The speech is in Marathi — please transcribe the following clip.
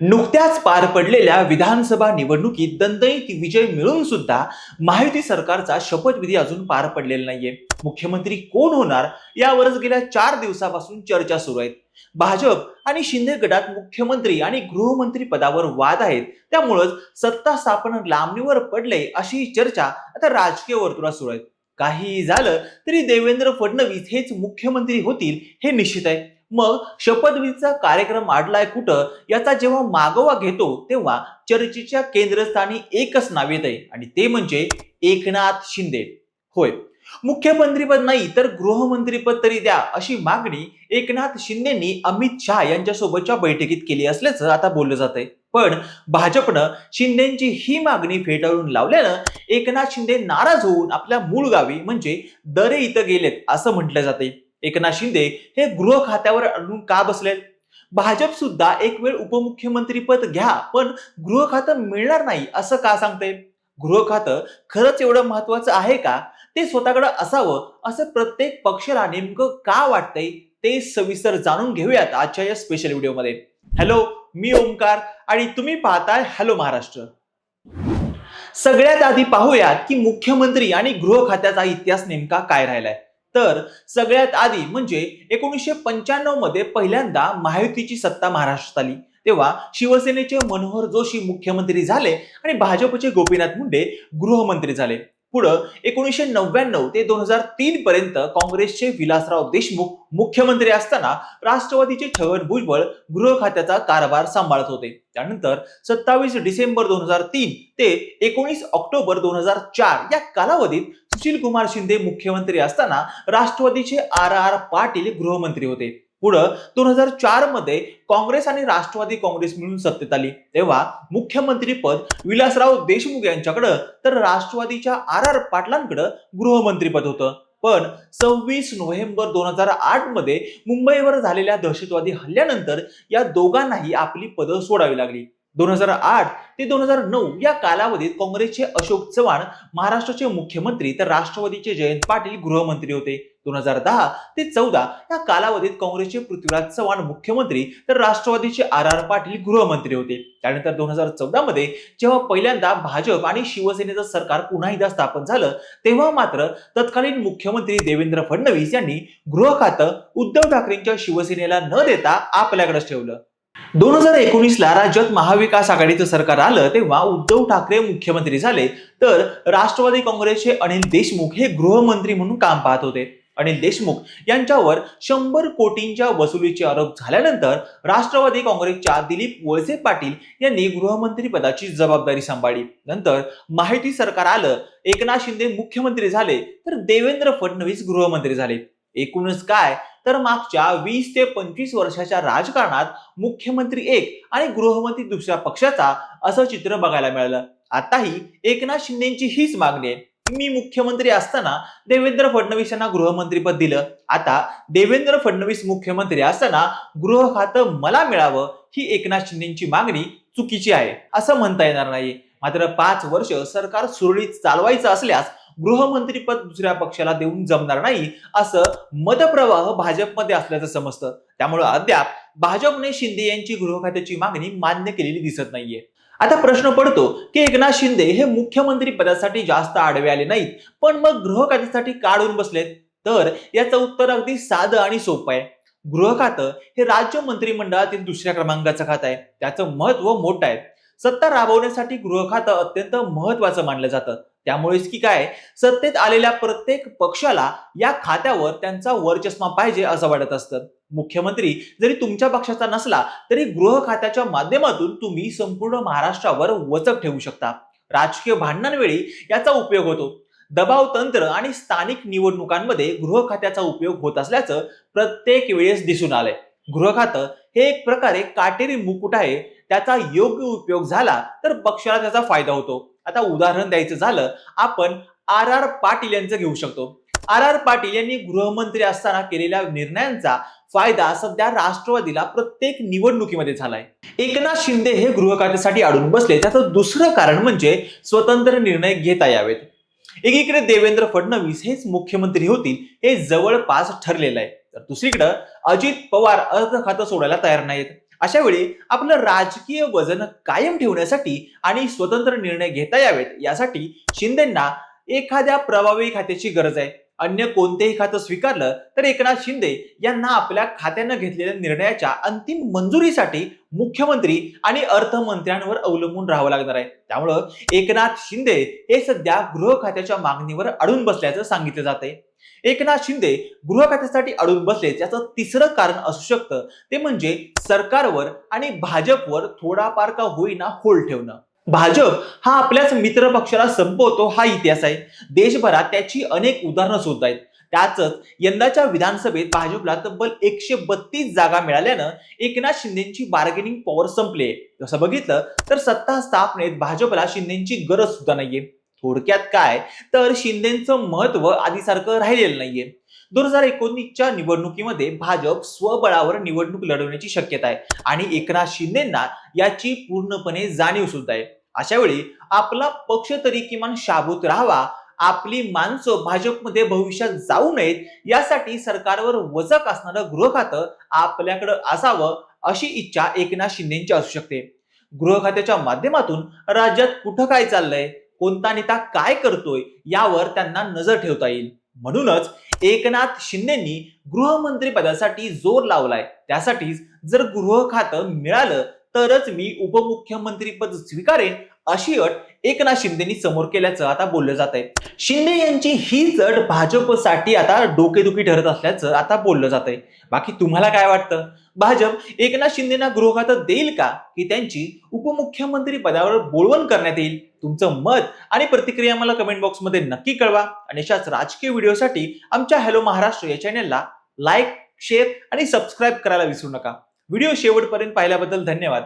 नुकत्याच पार पडलेल्या विधानसभा निवडणुकीत दणदणीत विजय मिळून सुद्धा महायुती सरकारचा शपथविधी अजून पार पडलेला नाहीये. मुख्यमंत्री कोण होणार यावरच गेल्या चार दिवसापासून चर्चा सुरू आहेत भाजप आणि शिंदे गटात मुख्यमंत्री आणि गृहमंत्री पदावर वाद आहेत. त्यामुळंच सत्ता स्थापन लांबणीवर पडले अशी चर्चा आता राजकीय वर्तुळात सुरू आहेत काही झालं तरी देवेंद्र फडणवीस हेच मुख्यमंत्री होतील हे निश्चित आहे. मग शपथविधीचा कार्यक्रम आडलाय कुठं? याचा जेव्हा मागोवा घेतो तेव्हा चर्चेच्या केंद्रस्थानी एकच नाव येत आहे आणि ते म्हणजे एकनाथ शिंदे. होय. मुख्यमंत्रीपद नाही तर गृहमंत्रीपद तरी द्या अशी मागणी एकनाथ शिंदेनी अमित शहा यांच्यासोबतच्या बैठकीत केली असल्याचं आता बोललं जात आहे पण भाजपनं शिंदेची ही मागणी फेटाळून लावल्यानं एकनाथ शिंदे नाराज होऊन आपल्या मूळ गावी म्हणजे दरे इथं गेलेत असं म्हटलं जाते एकनाथ शिंदे हे गृह खात्यावर अडून का बसले? भाजप सुद्धा एक वेळ उपमुख्यमंत्रीपद घ्या पण गृह खातं मिळणार नाही असं का सांगते? गृह खातं खरंच एवढं महत्वाचं आहे का? ते स्वतःकडे असावं असं प्रत्येक पक्षाला नेमकं का वाटतंय ते सविस्तर जाणून घेऊयात आजच्या या स्पेशल व्हिडिओमध्ये हॅलो मी ओमकार आणि तुम्ही पाहताय हॅलो महाराष्ट्र. सगळ्यात आधी पाहूयात की मुख्यमंत्री आणि गृह खात्याचा इतिहास नेमका काय राहिलाय. तर सगळ्यात आधी म्हणजे एकोणीसशे पंच्याण्णवमध्ये पहिल्यांदा महायुतीची सत्ता महाराष्ट्रात आली. तेव्हा शिवसेनेचे मनोहर जोशी मुख्यमंत्री झाले आणि भाजपचे गोपीनाथ मुंडे गृहमंत्री झाले. पुढं एकोणीसशे नव्याण्णव ते दोन हजार तीन पर्यंत काँग्रेसचे विलासराव देशमुख मुख्यमंत्री असताना राष्ट्रवादीचे छगन भुजबळ गृह खात्याचा कारभार सांभाळत होते. त्यानंतर सत्तावीस डिसेंबर दोन हजार तीन ते एकोणीस ऑक्टोबर दोन हजार चार या कालावधीत सुशील कुमार शिंदे मुख्यमंत्री असताना राष्ट्रवादीचे आर आर पाटील गृहमंत्री होते. पुढं दोन हजार चारमध्ये काँग्रेस आणि राष्ट्रवादी काँग्रेस मिळून सत्तेत आली. तेव्हा मुख्यमंत्री पद विलासराव देशमुख यांच्याकडं तर राष्ट्रवादीच्या आर आर पाटलांकडं गृहमंत्रीपद होतं. पण सव्वीस नोव्हेंबर दोन हजार आठमध्ये मुंबईवर झालेल्या दहशतवादी हल्ल्यानंतर या दोघांनाही आपली पदं सोडावी लागली. दोन हजार आठ ते दोन हजार नऊ या कालावधीत काँग्रेसचे अशोक चव्हाण महाराष्ट्राचे मुख्यमंत्री तर राष्ट्रवादीचे जयंत पाटील गृहमंत्री होते. दोन हजार दहा ते चौदा या कालावधीत काँग्रेसचे पृथ्वीराज चव्हाण मुख्यमंत्री तर राष्ट्रवादीचे आर आर पाटील गृहमंत्री होते. त्यानंतर दोन हजार चौदा मध्ये जेव्हा पहिल्यांदा भाजप आणि शिवसेनेचं सरकार पुन्हा एकदा स्थापन झालं तेव्हा मात्र तत्कालीन मुख्यमंत्री देवेंद्र फडणवीस यांनी गृह खातं उद्धव ठाकरेंच्या शिवसेनेला न देता आपल्याकडेच ठेवलं. दोन हजार एकोणीसला राज्यात महाविकास आघाडीचं सरकार आलं तेव्हा उद्धव ठाकरे मुख्यमंत्री झाले. तर राष्ट्रवादी काँग्रेसचे अनिल देशमुख हे गृहमंत्री म्हणून काम पाहत होते. अनिल देशमुख यांच्यावर शंभर कोटींच्या वसुलीचे आरोप झाल्यानंतर राष्ट्रवादी काँग्रेसच्या दिलीप वळसे पाटील यांनी गृहमंत्री पदाची जबाबदारी सांभाळली. नंतर माहिती सरकार आलं एकनाथ शिंदे मुख्यमंत्री झाले तर देवेंद्र फडणवीस गृहमंत्री झाले. एकूणच काय? तर मागच्या वीस ते पंचवीस वर्षाच्या राजकारणात मुख्यमंत्री एक आणि गृहमंत्री दुसऱ्या पक्षाचा असं चित्र बघायला मिळालं. आताही एकनाथ शिंदेची हीच मागणी आहे. मी मुख्यमंत्री असताना देवेंद्र फडणवीस यांना गृहमंत्रीपद दिलं. आता देवेंद्र फडणवीस मुख्यमंत्री असताना गृह खातं मला मिळावं ही एकनाथ शिंदेची मागणी चुकीची आहे असं म्हणता येणार नाही. मात्र पाच वर्ष सरकार सुरळीत चालवायचं असल्यास गृहमंत्रीपद दुसऱ्या पक्षाला देऊन जमणार नाही असं मतप्रवाह भाजपमध्ये असल्याचं समजतं. त्यामुळे अद्याप भाजपने शिंदे यांची गृह खात्याची मागणी मान्य केलेली दिसत नाहीये. आता प्रश्न पडतो की एकनाथ शिंदे हे मुख्यमंत्री पदासाठी जास्त आडवे आले नाहीत पण मग गृह खात्यासाठी काढून बसलेत? तर याचं उत्तर अगदी साधं आणि सोपं आहे. गृह खातं हे राज्य मंत्रिमंडळातील दुसऱ्या क्रमांकाचं खातं आहे. त्याचं महत्त्व मोठं आहे. सत्ता राबवण्यासाठी गृह खातं अत्यंत महत्वाचं मानलं जातं. त्यामुळेच की काय सत्तेत आलेल्या प्रत्येक पक्षाला या खात्यावर त्यांचा वरचष्मा पाहिजे असं वाटत असतं. मुख्यमंत्री जरी तुमच्या पक्षाचा नसला तरी गृह खात्याच्या माध्यमातून तुम्ही संपूर्ण महाराष्ट्रावर वचक ठेवू शकता. राजकीय भांडणांवेळी याचा उपयोग होतो. दबाव तंत्र आणि स्थानिक निवडणुकांमध्ये गृह खात्याचा उपयोग होत असल्याचं प्रत्येक वेळेस दिसून आलंय. गृह खातं हे एक प्रकारे काटेरी मुकुट आहे. त्याचा योग्य उपयोग झाला तर पक्षाला त्याचा फायदा होतो. आता उदाहरण द्यायचं झालं आपण आर आर पाटील यांचं घेऊ शकतो. आर आर पाटील यांनी गृहमंत्री असताना केलेल्या निर्णयांचा फायदा सध्या राष्ट्रवादीला प्रत्येक निवडणुकीमध्ये झालाय. एकनाथ शिंदे हे गृह खात्यासाठी अडून बसले. त्याचं दुसरं कारण म्हणजे स्वतंत्र निर्णय घेता यावेत. एकीकडे देवेंद्र फडणवीस हेच मुख्यमंत्री होतील हे जवळपास ठरलेलं आहे. तर दुसरीकडे अजित पवार अर्थ खातं सोडायला तयार नाहीत. अशा वेळी आपलं राजकीय वजन कायम ठेवण्यासाठी आणि स्वतंत्र निर्णय घेता यावेत यासाठी शिंदेना एखाद्या प्रभावी खात्याची गरज आहे. अन्य कोणतेही खातं स्वीकारलं तर एकनाथ शिंदे यांना आपल्या खात्यानं घेतलेल्या निर्णयाच्या अंतिम मंजुरीसाठी मुख्यमंत्री आणि अर्थमंत्र्यांवर अवलंबून राहावं लागणार आहे. त्यामुळं एकनाथ शिंदे हे सध्या गृह खात्याच्या मागणीवर अडून बसल्याचं सांगितलं जात आहे एकनाथ शिंदे गृह खात्यासाठी अडून बसले याचं तिसरं कारण असू शकतं ते म्हणजे सरकारवर आणि भाजपवर थोडाफार का होईना होल ठेवणं. भाजप हा आपल्याच मित्र पक्षाला संपवतो हा इतिहास आहे. देशभरात त्याची अनेक उदाहरणं सुद्धा आहेत त्याच यंदाच्या विधानसभेत भाजपला तब्बल एकशे बत्तीस जागा मिळाल्यानं एकनाथ शिंदेची बार्गेनिंग पॉवर संपले. जसं बघितलं तर सत्ता स्थापनेत भाजपला शिंदेची गरज सुद्धा नाहीये. थोडक्यात काय? तर शिंदेचं महत्त्व आधीसारखं राहिलेलं नाहीये. दोन हजार एकोणीसच्या निवडणुकीमध्ये भाजप स्वबळावर निवडणूक लढवण्याची शक्यता आहे आणि एकनाथ शिंदेना याची पूर्णपणे जाणीव सुद्धा आहे. अशा वेळी आपला पक्ष तरी किमान शाबूत राहावा आपली माणसं भाजपमध्ये भविष्यात जाऊ नयेत यासाठी सरकारवर वजक असणारं गृह खातं आपल्याकडं असावं अशी इच्छा एकनाथ शिंदेची असू शकते. गृह खात्याच्या माध्यमातून राज्यात कुठं काय चाललंय? कोणता नेता काय करतोय यावर त्यांना नजर ठेवता येईल. म्हणूनच एकनाथ शिंदेनी गृहमंत्री पदासाठी जोर लावलाय. त्यासाठीच जर गृह खातं मिळालं तरच मी उपमुख्यमंत्री पद स्वीकारेन अशी अट एकनाथ शिंदेनी समोर केल्याचं आता बोललं जात आहे शिंदे यांची ही अट भाजपसाठी आता डोकेदुखी ठरत असल्याचं आता बोललं जात आहे बाकी तुम्हाला काय वाटतं? भाजप एकनाथ शिंदेना गृहखातं देईल का? की त्यांची उपमुख्यमंत्री पदावर बोलवण करण्यात येईल? तुमचं मत आणि प्रतिक्रिया मला कमेंट बॉक्समध्ये नक्की कळवा. आणि अशाच राजकीय व्हिडिओसाठी आमच्या हॅलो महाराष्ट्र या चॅनेलला लाईक शेअर आणि सबस्क्राईब करायला विसरू नका. व्हिडिओ शेवटपर्यंत पाहिल्याबद्दल धन्यवाद.